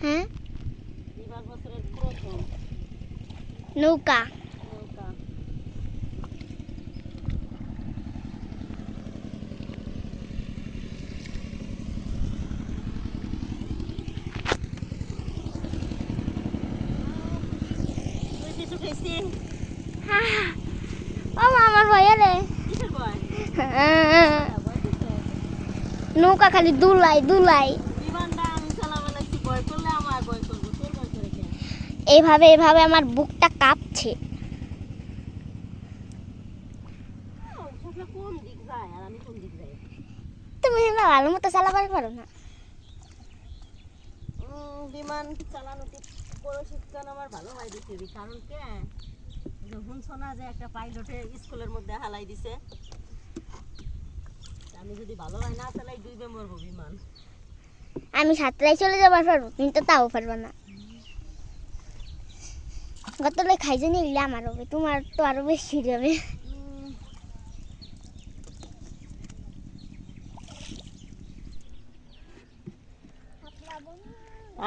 হ্যাঁ এবার বছরের প্রথম নৌকা নৌকা তুই কিছু খেয়েছি ও মা আমার ভয় রে কিসের ভয় নৌকা খালি দুলাই দুলাই বিমানটা আমি চালাবো লাগছি ভয় করলে আমার ভয় করব তোর ভয় করে কেন এইভাবে এইভাবে আমার বুকটা কাঁপছে। তুমি ভালো মতো চালাবার পারো না। বিমান চালানোতে প্রশিক্ষণ আমার ভালো হয় দিচ্ছে কারণ কে? যে শুনছো না যে একটা পাইলটে স্কুলের মধ্যে হালাই দিছে। আমি যদি ভালো হয় না চালাই ডুবে মরবো বিমান। আমি সাতটায় চলে যাবার পারব তুমি তো তাও পারব না। গতলে খাইছে নিলে আমার হবে, তোমার তো আরও বেশি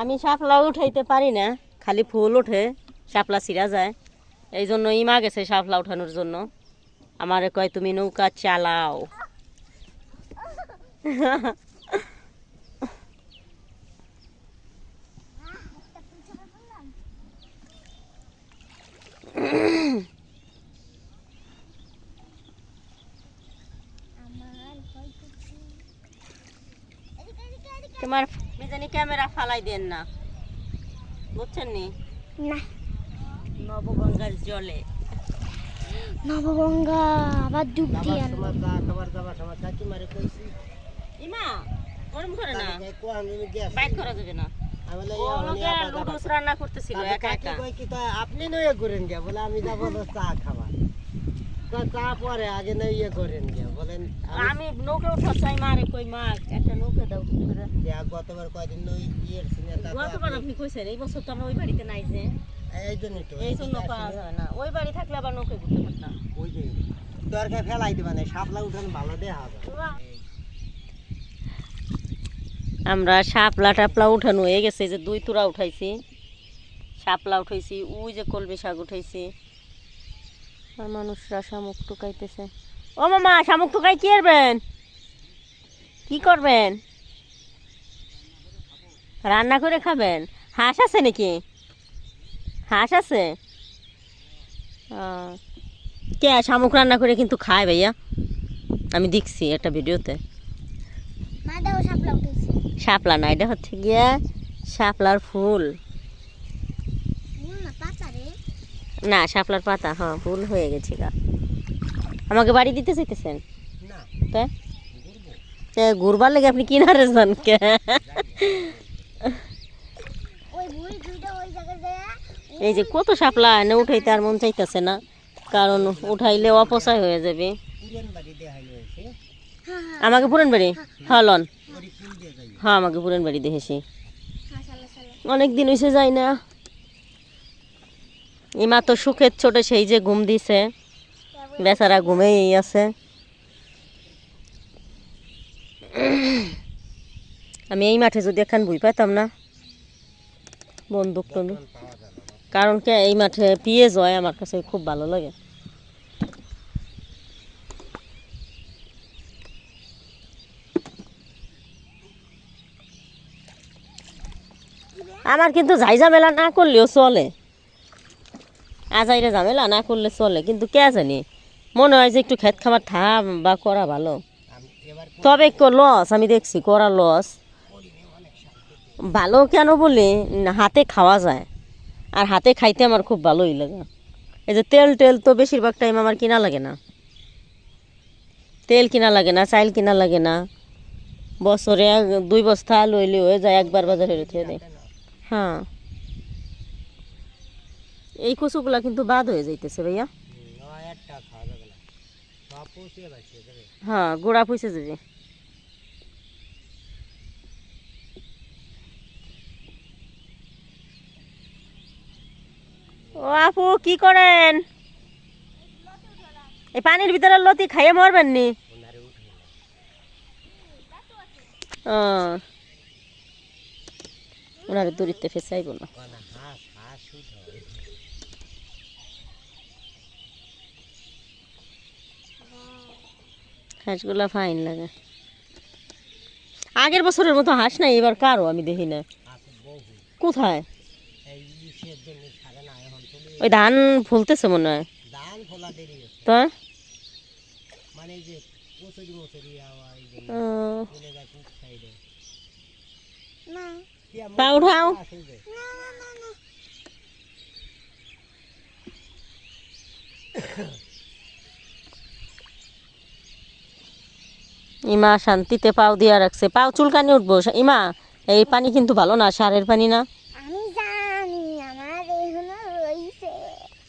আমি শাপলা উঠাইতে পারি না, খালি ফুল ওঠে, শাপলা ছিঁড়া যায়। এই জন্য ইমা গেছে শাপলা উঠানোর জন্য। আমারে কয়, তুমি নৌকা চালাও। তোমার মিজানি ক্যামেরা ফালাই দেন না। বুঝছেন নি? না। নবগঙ্গার জলে। নবগঙ্গা আবার ডুব দিয়ে আনব। ইমা ওরম করে না। বাইক করা যাবে না। লুডুস রান্না করতেছিল একা একা? আপনি নয় করেন গিয়া। বলে আমি যাব চা খাবার। চা পরে আগে না ইয়ে করেন গিয়া বলেন আমি আমি নৌকা চাই মারে কই মা একটা নৌকা দাও। গতবার কয়দিন নই ইয়ের সিনে গতবার আপনি- আপনি কইছেন এই বছর তো আমরা ওই বাড়িতে নাই যে। এই জন্য পাওয়া যায় না। ওই বাড়ি থাকলে আবার নৌকা ঘুরতে পারতাম। ওই যে দরকার ফেলাই দিবা না শাপলা উঠান ভালো দেয়া হবে আমরা শাপলা টাপলা উঠানো হয়ে গেছে যে দুই তুরা উঠাইছি। শাপলা উঠাইছি, ওই যে কলমি শাক উঠাইছি। আর মানুষরা শামুক টুকাইতেছে। ও মামা, শামুক টুকাই কি করবেন? কি করবেন? রান্না করে খাবেন? হাঁস আছে নাকি? হাঁস আছে? কে শামুক রান্না করে কিন্তু খায় ভাইয়া? আমি দেখছি একটা ভিডিওতে। মা দাও উঠেছে শাপলা না এটা হচ্ছে গিয়া শাপলার ফুল। ফুল না পাতা না শাপলার পাতা হ্যাঁ ফুল হয়ে গেছে গা আমাকে বাড়ি দিতে চাইতেছেন? না। তাই তে ঘুরবার লেগে আপনি কিনারে যান কে? এই যে কত শাপলা এনে উঠাইতে আর মন চাইতেছে না। কারণ উঠাইলে অপচয় হয়ে যাবে। হ্যাঁ হ্যাঁ। আমাকে পুরান বাড়ি? হ্যাঁ লন। দিয়ে যাই হ্যাঁ আমাকে পুরান বাড়ি দেখেছি। হ্যাঁ অনেক দিন হয়েছে যাই না। ইমা তো সুখের ছোট সেই যে ঘুম দিছে। বেচারা ঘুমেই আছে। আমি এই মাঠে যদি এখান বই পাইতাম না বন্দুক টন্দুক যায় কারণ কে এই মাঠে পিএজ হয় আমার কাছে খুব ভালো লাগে। আমার কিন্তু যাই ঝামেলা না করলেও চলে। আজাইরে ঝামেলা না করলে চলে, কিন্তু কে জানি? মনে হয় যে একটু খেত খাবার থা বা করা ভালো। তবে লস আমি দেখছি করা লস ভালো কেন বলি? হাতে খাওয়া যায়। আর হাতে খাইতে আমার খুব ভালোই লাগে। এই যে তেল, টেল তো বেশিরভাগ টাইম আমার কিনা লাগে না। তেল কিনা লাগে না, চাইল কিনা লাগে না। বছরে দুই বস্তা লইলে হয়ে যায়, একবার বাজারে রেখে দেয়। হ্যাঁ। এই কচুগুলা কিন্তু বাদ হয়ে যাইতেছে ভাইয়া। হ্যাঁ গোড়া পুষে যাবে। ও আপু, কি করেন? এই পানির ভিতরে লতি খাইয়ে মরবেন নি? ও। ওনারে দড়িতে ফেসাইব না। হাঁসগুলা ফাইন লাগে। আগের বছরের মতো হাঁস নাই, এবার কারও আমি দেখি না। কোথায়? ওই ধান ফুলতেছে মনে হয়। তো? না। পা উঠাও ইমা শান্তিতে পাও দিয়া রাখছে। পাও চুলকানি উঠবো। ইমা এই পানি কিন্তু ভালো না সারের পানি না?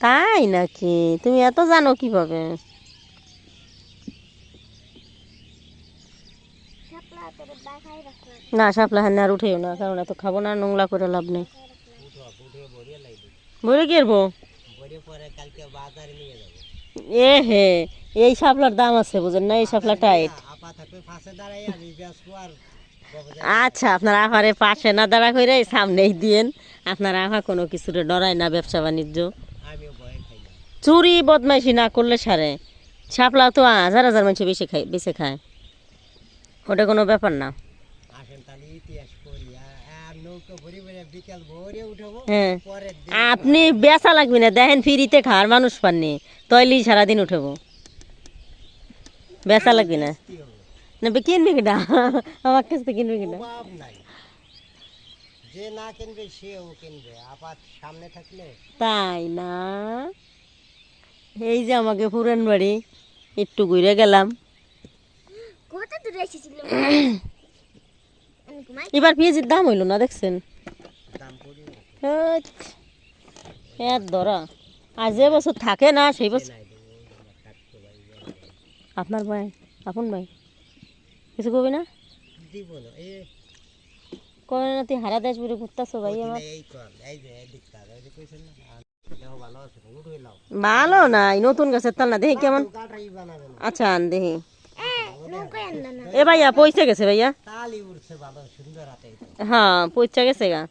তাই নাকি? তুমি এত জানো কীভাবে? না সাপলা হ্যাঁ আর উঠেও না, কারণ এত খাব না নোংলা করে লাভ নেই। বলে কি এ হে, এই শাপলার দাম আছে, বুঝেন না, এই শাপলা টাইট। আচ্ছা আপনার আহারে পাশে না দাঁড়া করে সামনেই দিয়েন। আপনার আহা কোনো কিছুরে ডরায় না ব্যবসা বাণিজ্য। চুরি বদমাইশি না করলে সারে। শাপলা তো হাজার হাজার মানুষ বেশি খায় বেশি খায়। ওটা কোনো ব্যাপার না। হ্যাঁ। আপনি বেচা লাগবে না দেখেন ফ্রিতে খাওয়ার মানুষ পাননি তৈলি সারাদিন উঠবো। বেচা লাগবে না। কিনবে কিনা? আমার কাছ থেকে কিনবে কিনা? যে না কিনবে সেও কিনবে। আপাত সামনে থাকলে? তাই না? এই যে আমাকে পুরান বাড়ি একটু ঘুরে গেলাম। কোথা দূরে এসেছিল এবার পেঁয়াজের দাম হইল না দেখছেন? হেৎ, ধরা। আর যে বছর থাকে না সেই বছর। আপনার ভাই আপন ভাই কিছু কবি না? দিব না কবে না তুই হারা দেশ বলে ঘুরতেছো ভাই আমার। ভালো ভালো নাই নতুন গাছের তাল না দেখি কেমন। আচ্ছা আন দেখি। এ ভাইয়া পয়সা গেছে ভাইয়া? হ্যাঁ পয়সা গেছে গা।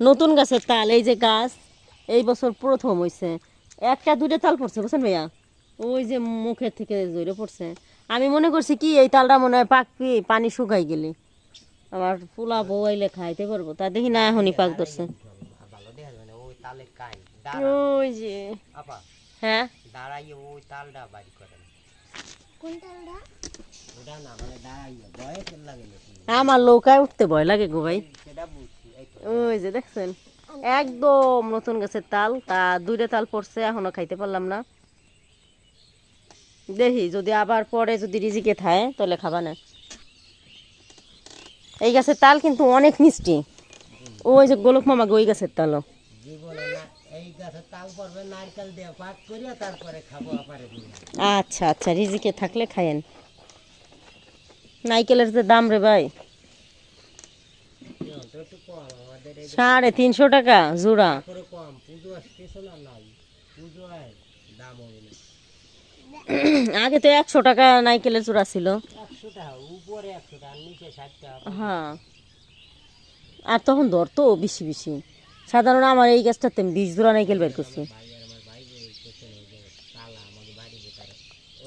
নতুন গাছের তাল এই যে গাছ এই বছর প্রথম হইছে। একটা দুইটা তাল পড়ছে বুঝছেন ভাইয়া? ওই যে মুখের থেকে জড়ে পড়ছে। আমি মনে করছি কি এই তালটা মনে হয় পাকবি পানি শুকাই গেলে। আবার পোলা বউয়াইলে খাইতে পারব। তা দেখি না এখনই পাক ধরছে। ভালো দেখা যাবে না ওই যে। হ্যাঁ? দাঁড়াইয়ে ওই তালটা বাড়ি আমার নৌকায় উঠতে ভয় লাগে গো ভাই। ওই যে দেখছেন, একদম নতুন গাছের তাল, তা দুইটা তাল পড়ছে, এখনও খাইতে পারলাম না। দেখি, যদি আবার পরে যদি রিজিকে থায় তাহলে খাবা না। এই গাছের তাল কিন্তু অনেক মিষ্টি। ওই যে গোলক মামা ওই গাছের তালও। আচ্ছা আচ্ছা রিজিকে থাকলে খায়েন নাইকেলের যে দাম রে ভাই। এই সাড়ে তিনশো টাকা জোড়া। আগে তো একশো টাকা নাইকেলের জোড়া ছিল। হ্যাঁ। আর তখন ধরতো বেশি বেশি। সাধারণ আমার এই গাছটাতে আমি বিশ জোড়া নাইকেল বের করছি।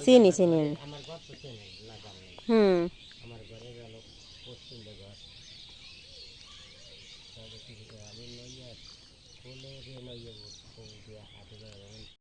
চিনি চিনি। আমার